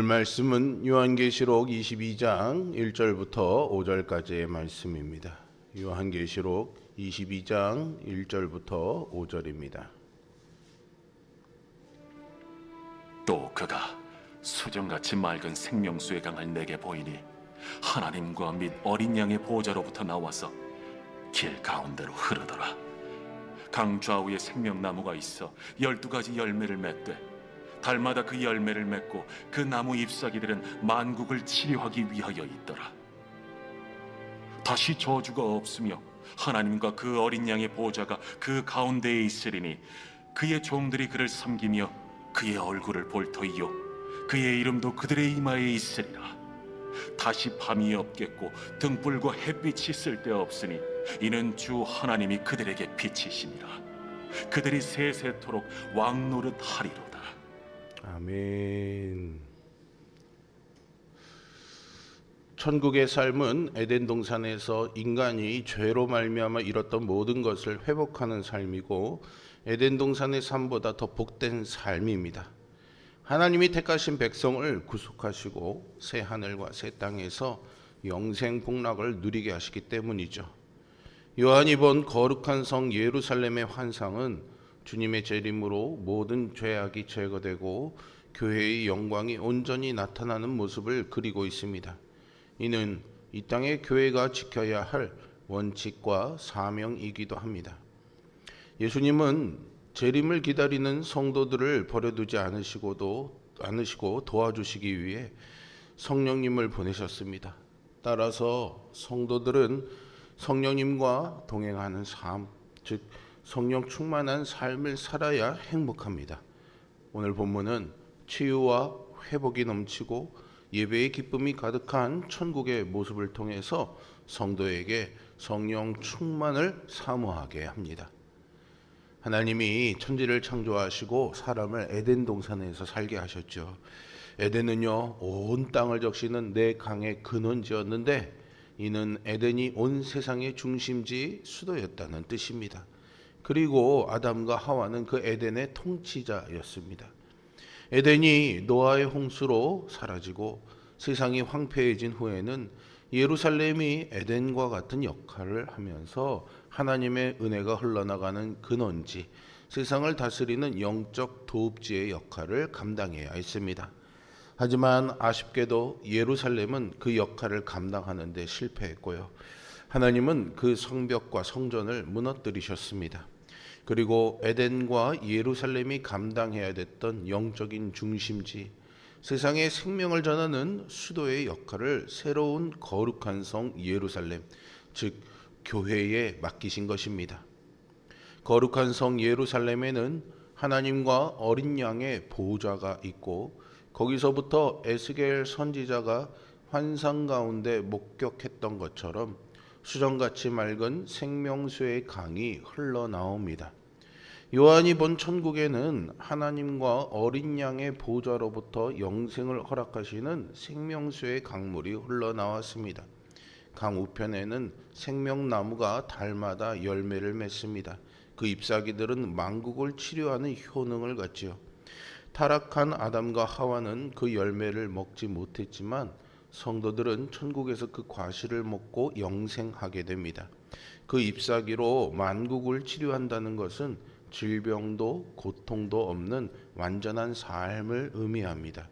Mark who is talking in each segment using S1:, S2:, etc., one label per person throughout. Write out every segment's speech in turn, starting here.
S1: 오늘 말씀은 요한계시록 22장 1절부터 5절까지의 말씀입니다. 요한계시록 22장 1절부터 5절입니다.
S2: 또 그가 수정같이 맑은 생명수의 강을 내게 보이니 하나님과 및 어린 양의 보호자로부터 나와서 길 가운데로 흐르더라. 강 좌우에 생명나무가 있어 열두 가지 열매를 맺되 달마다 그 열매를 맺고 그 나무 잎사귀들은 만국을 치료하기 위하여 있더라. 다시 저주가 없으며 하나님과 그 어린 양의 보호자가 그 가운데에 있으리니 그의 종들이 그를 섬기며 그의 얼굴을 볼 터이요 그의 이름도 그들의 이마에 있으리라. 다시 밤이 없겠고 등불과 햇빛이 쓸데없으니 이는 주 하나님이 그들에게 빛이시니라. 그들이 세세토록 왕노릇 하리로다
S1: 아멘. 천국의 삶은 에덴 동산에서 인간이 죄로 말미암아 잃었던 모든 것을 회복하는 삶이고 에덴 동산의 삶보다 더 복된 삶입니다. 하나님이 택하신 백성을 구속하시고 새 하늘과 새 땅에서 영생 복락을 누리게 하시기 때문이죠. 요한이 본 거룩한 성 예루살렘의 환상은 주님의 재림으로 모든 죄악이 제거되고 교회의 영광이 온전히 나타나는 모습을 그리고 있습니다. 이는 이 땅의 교회가 지켜야 할 원칙과 사명이기도 합니다. 예수님은 재림을 기다리는 성도들을 버려두지 않으시고도 않으시고 도와주시기 위해 성령님을 보내셨습니다. 따라서 성도들은 성령님과 동행하는 삶, 즉 성령 충만한 삶을 살아야 행복합니다. 오늘 본문은 치유와 회복이 넘치고 예배의 기쁨이 가득한 천국의 모습을 통해서 성도에게 성령 충만을 사모하게 합니다. 하나님이 천지를 창조하시고 사람을 에덴 동산에서 살게 하셨죠. 에덴은요 온 땅을 적시는 내 강의 근원지였는데 이는 에덴이 온 세상의 중심지 수도였다는 뜻입니다. 그리고 아담과 하와는 그 에덴의 통치자였습니다. 에덴이 노아의 홍수로 사라지고 세상이 황폐해진 후에는 예루살렘이 에덴과 같은 역할을 하면서 하나님의 은혜가 흘러나가는 근원지, 세상을 다스리는 영적 도읍지의 역할을 감당해야 했습니다. 하지만 아쉽게도 예루살렘은 그 역할을 감당하는데 실패했고요. 하나님은 그 성벽과 성전을 무너뜨리셨습니다. 그리고 에덴과 예루살렘이 감당해야 됐던 영적인 중심지, 세상에 생명을 전하는 수도의 역할을 새로운 거룩한 성 예루살렘, 즉 교회에 맡기신 것입니다. 거룩한 성 예루살렘에는 하나님과 어린 양의 보호자가 있고 거기서부터 에스겔 선지자가 환상 가운데 목격했던 것처럼 수정같이 맑은 생명수의 강이 흘러나옵니다. 요한이 본 천국에는 하나님과 어린 양의 보좌로부터 영생을 허락하시는 생명수의 강물이 흘러나왔습니다. 강 우편에는 생명나무가 달마다 열매를 맺습니다. 그 잎사귀들은 만국을 치료하는 효능을 갖지요. 타락한 아담과 하와는 그 열매를 먹지 못했지만 성도들은 천국에서 그 과실을 먹고 영생하게 됩니다. 그 잎사귀로 만국을 치료한다는 것은 질병도 고통도 없는 완전한 삶을 의미합니다.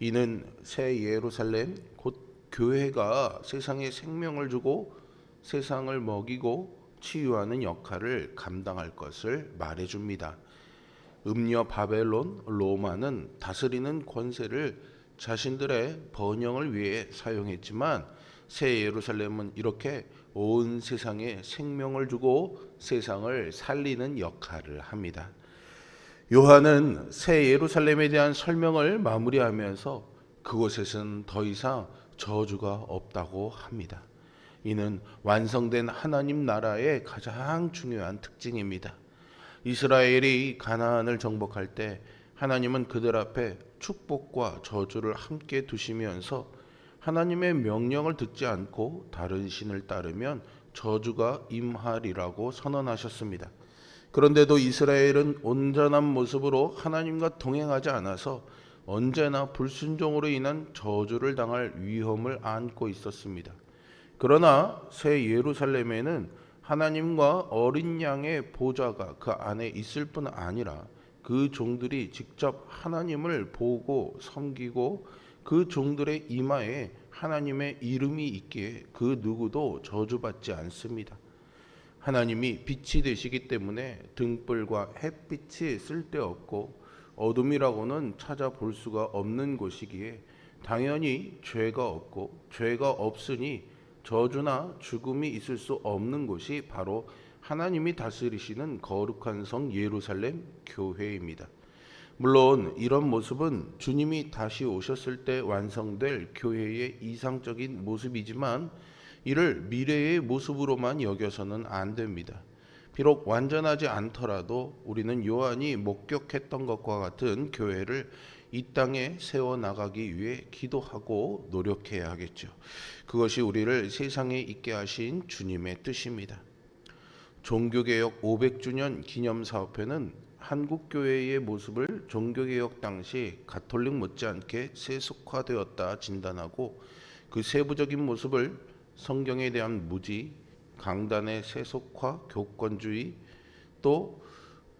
S1: 이는 새 예루살렘 곧 교회가 세상에 생명을 주고 세상을 먹이고 치유하는 역할을 감당할 것을 말해줍니다. 음녀 바벨론 로마는 다스리는 권세를 자신들의 번영을 위해 사용했지만 새 예루살렘은 이렇게 온 세상에 생명을 주고 세상을 살리는 역할을 합니다. 요한은 새 예루살렘에 대한 설명을 마무리하면서 그곳에서는 더 이상 저주가 없다고 합니다. 이는 완성된 하나님 나라의 가장 중요한 특징입니다. 이스라엘이 가나안을 정복할 때 하나님은 그들 앞에 축복과 저주를 함께 두시면서 하나님의 명령을 듣지 않고 다른 신을 따르면 저주가 임하리라고 선언하셨습니다. 그런데도 이스라엘은 온전한 모습으로 하나님과 동행하지 않아서 언제나 불순종으로 인한 저주를 당할 위험을 안고 있었습니다. 그러나 새 예루살렘에는 하나님과 어린 양의 보좌가 그 안에 있을 뿐 아니라 그 종들이 직접 하나님을 보고 섬기고 그 종들의 이마에 하나님의 이름이 있기에 그 누구도 저주받지 않습니다. 하나님이 빛이 되시기 때문에 등불과 햇빛이 쓸데없고 어둠이라고는 찾아볼 수가 없는 곳이기에 당연히 죄가 없고 죄가 없으니 저주나 죽음이 있을 수 없는 곳이 바로 하나님이 다스리시는 거룩한 성 예루살렘 교회입니다. 물론 이런 모습은 주님이 다시 오셨을 때 완성될 교회의 이상적인 모습이지만 이를 미래의 모습으로만 여겨서는 안 됩니다. 비록 완전하지 않더라도 우리는 요한이 목격했던 것과 같은 교회를 이 땅에 세워 나가기 위해 기도하고 노력해야 하겠죠. 그것이 우리를 세상에 있게 하신 주님의 뜻입니다. 종교개혁 500주년 기념사업회는 한국 교회의 모습을 종교개혁 당시 가톨릭 못지않게 세속화되었다 진단하고 그 세부적인 모습을 성경에 대한 무지, 강단의 세속화, 교권주의, 또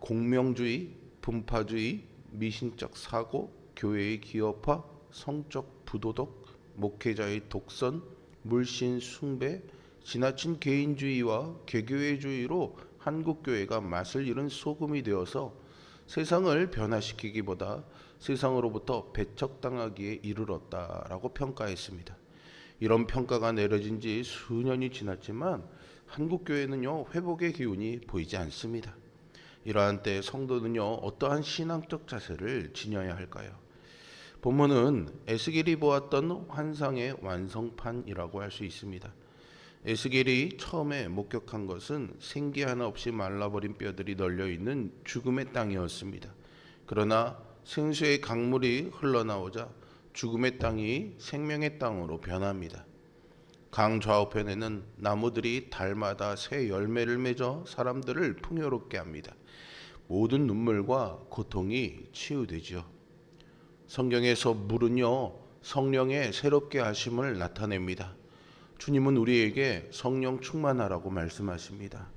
S1: 공명주의, 분파주의, 미신적 사고, 교회의 기업화, 성적 부도덕, 목회자의 독선, 물신 숭배, 지나친 개인주의와 개교회주의로 한국 교회가 맛을 잃은 소금이 되어서 세상을 변화시키기보다 세상으로부터 배척당하기에 이르렀다라고 평가했습니다. 이런 평가가 내려진 지 수년이 지났지만 한국 교회는요 회복의 기운이 보이지 않습니다. 이러한 때 성도는요 어떠한 신앙적 자세를 지녀야 할까요? 본문은 에스겔이 보았던 환상의 완성판이라고 할 수 있습니다. 에스겔이 처음에 목격한 것은 생기 하나 없이 말라버린 뼈들이 널려 있는 죽음의 땅이었습니다. 그러나 생수의 강물이 흘러나오자 죽음의 땅이 생명의 땅으로 변합니다. 강 좌우편에는 나무들이 달마다 새 열매를 맺어 사람들을 풍요롭게 합니다. 모든 눈물과 고통이 치유되죠. 성경에서 물은요 성령의 새롭게 하심을 나타냅니다. 주님은 우리에게 성령 충만하라고 말씀하십니다.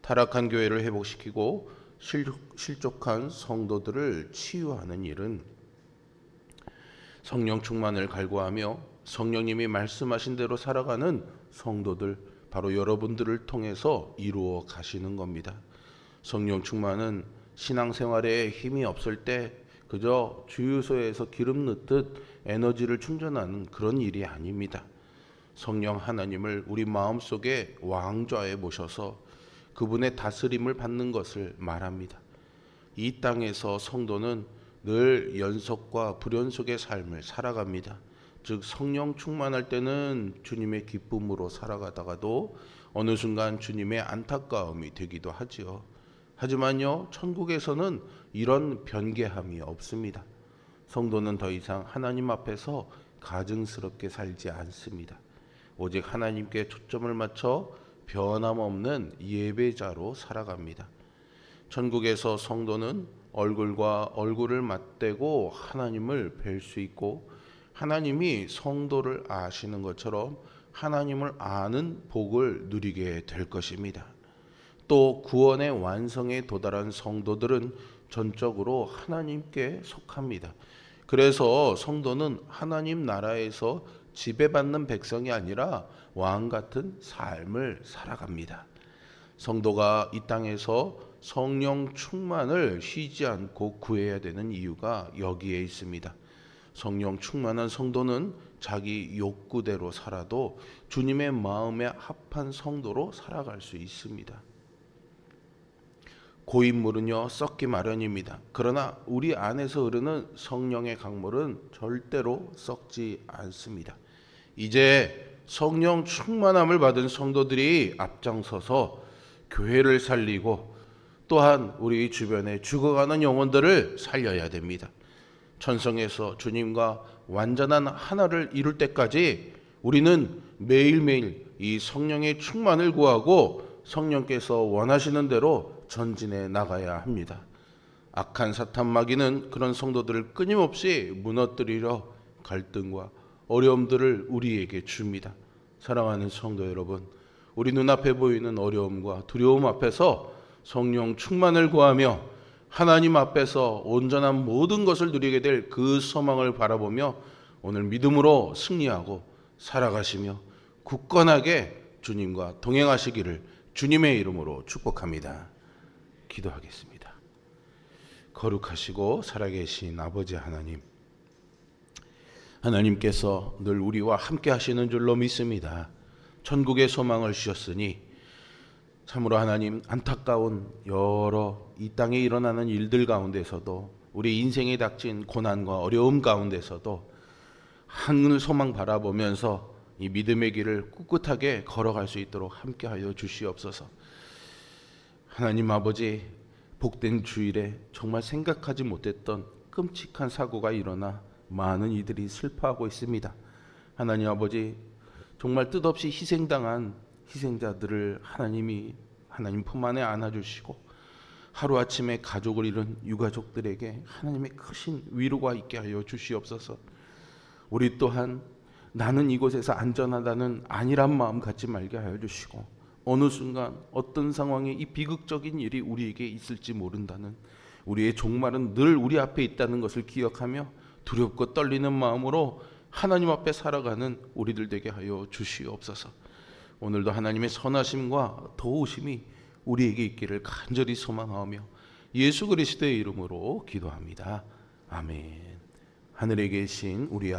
S1: 타락한 교회를 회복시키고 실족한 성도들을 치유하는 일은 성령 충만을 갈구하며 성령님이 말씀하신 대로 살아가는 성도들 바로 여러분들을 통해서 이루어 가시는 겁니다. 성령 충만은 신앙생활에 힘이 없을 때 그저 주유소에서 기름 넣듯 에너지를 충전하는 그런 일이 아닙니다. 성령 하나님을 우리 마음속에 왕좌에 모셔서 그분의 다스림을 받는 것을 말합니다. 이 땅에서 성도는 늘 연속과 불연속의 삶을 살아갑니다. 즉 성령 충만할 때는 주님의 기쁨으로 살아가다가도 어느 순간 주님의 안타까움이 되기도 하지요. 하지만요, 천국에서는 이런 변개함이 없습니다. 성도는 더 이상 하나님 앞에서 가증스럽게 살지 않습니다. 오직 하나님께 초점을 맞춰 변함없는 예배자로 살아갑니다. 천국에서 성도는 얼굴과 얼굴을 맞대고 하나님을 뵐 수 있고 하나님이 성도를 아시는 것처럼 하나님을 아는 복을 누리게 될 것입니다. 또 구원의 완성에 도달한 성도들은 전적으로 하나님께 속합니다. 그래서 성도는 하나님 나라에서 지배받는 백성이 아니라 왕 같은 삶을 살아갑니다. 성도가 이 땅에서 성령 충만을 쉬지 않고 구해야 되는 이유가 여기에 있습니다. 성령 충만한 성도는 자기 욕구대로 살아도 주님의 마음에 합한 성도로 살아갈 수 있습니다. 고인물은요 썩기 마련입니다. 그러나 우리 안에서 흐르는 성령의 강물은 절대로 썩지 않습니다. 이제 성령 충만함을 받은 성도들이 앞장서서 교회를 살리고 또한 우리 주변에 죽어가는 영혼들을 살려야 됩니다. 천성에서 주님과 완전한 하나를 이룰 때까지 우리는 매일매일 이 성령의 충만을 구하고 성령께서 원하시는 대로 전진해 나가야 합니다. 악한 사탄 마귀는 그런 성도들을 끊임없이 무너뜨리려 갈등과 어려움들을 우리에게 줍니다. 사랑하는 성도 여러분, 우리 눈앞에 보이는 어려움과 두려움 앞에서 성령 충만을 구하며 하나님 앞에서 온전한 모든 것을 누리게 될 그 소망을 바라보며 오늘 믿음으로 승리하고 살아가시며 굳건하게 주님과 동행하시기를 주님의 이름으로 축복합니다. 기도하겠습니다. 거룩하시고 살아계신 아버지 하나님, 하나님께서 늘 우리와 함께 하시는 줄로 믿습니다. 천국의 소망을 주셨으니 참으로 하나님 안타까운 여러 이 땅에 일어나는 일들 가운데서도 우리 인생에 닥친 고난과 어려움 가운데서도 하늘 소망 바라보면서 이 믿음의 길을 꿋꿋하게 걸어갈 수 있도록 함께하여 주시옵소서. 하나님 아버지 복된 주일에 정말 생각하지 못했던 끔찍한 사고가 일어나 많은 이들이 슬퍼하고 있습니다. 하나님 아버지 정말 뜻없이 희생당한 희생자들을 하나님이 하나님 품 안에 안아주시고 하루아침에 가족을 잃은 유가족들에게 하나님의 크신 위로가 있게 하여 주시옵소서. 우리 또한 나는 이곳에서 안전하다는 안일한 마음 갖지 말게 하여 주시고 어느 순간 어떤 상황에 이 비극적인 일이 우리에게 있을지 모른다는 우리의 종말은 늘 우리 앞에 있다는 것을 기억하며 두렵고 떨리는 마음으로 하나님 앞에 살아가는 우리들 되게 하여 주시옵소서. 오늘도 하나님의 선하심과 도우심이 우리에게 있기를 간절히 소망하며 예수 그리스도의 이름으로 기도합니다. 아멘. 하늘에 계신 우리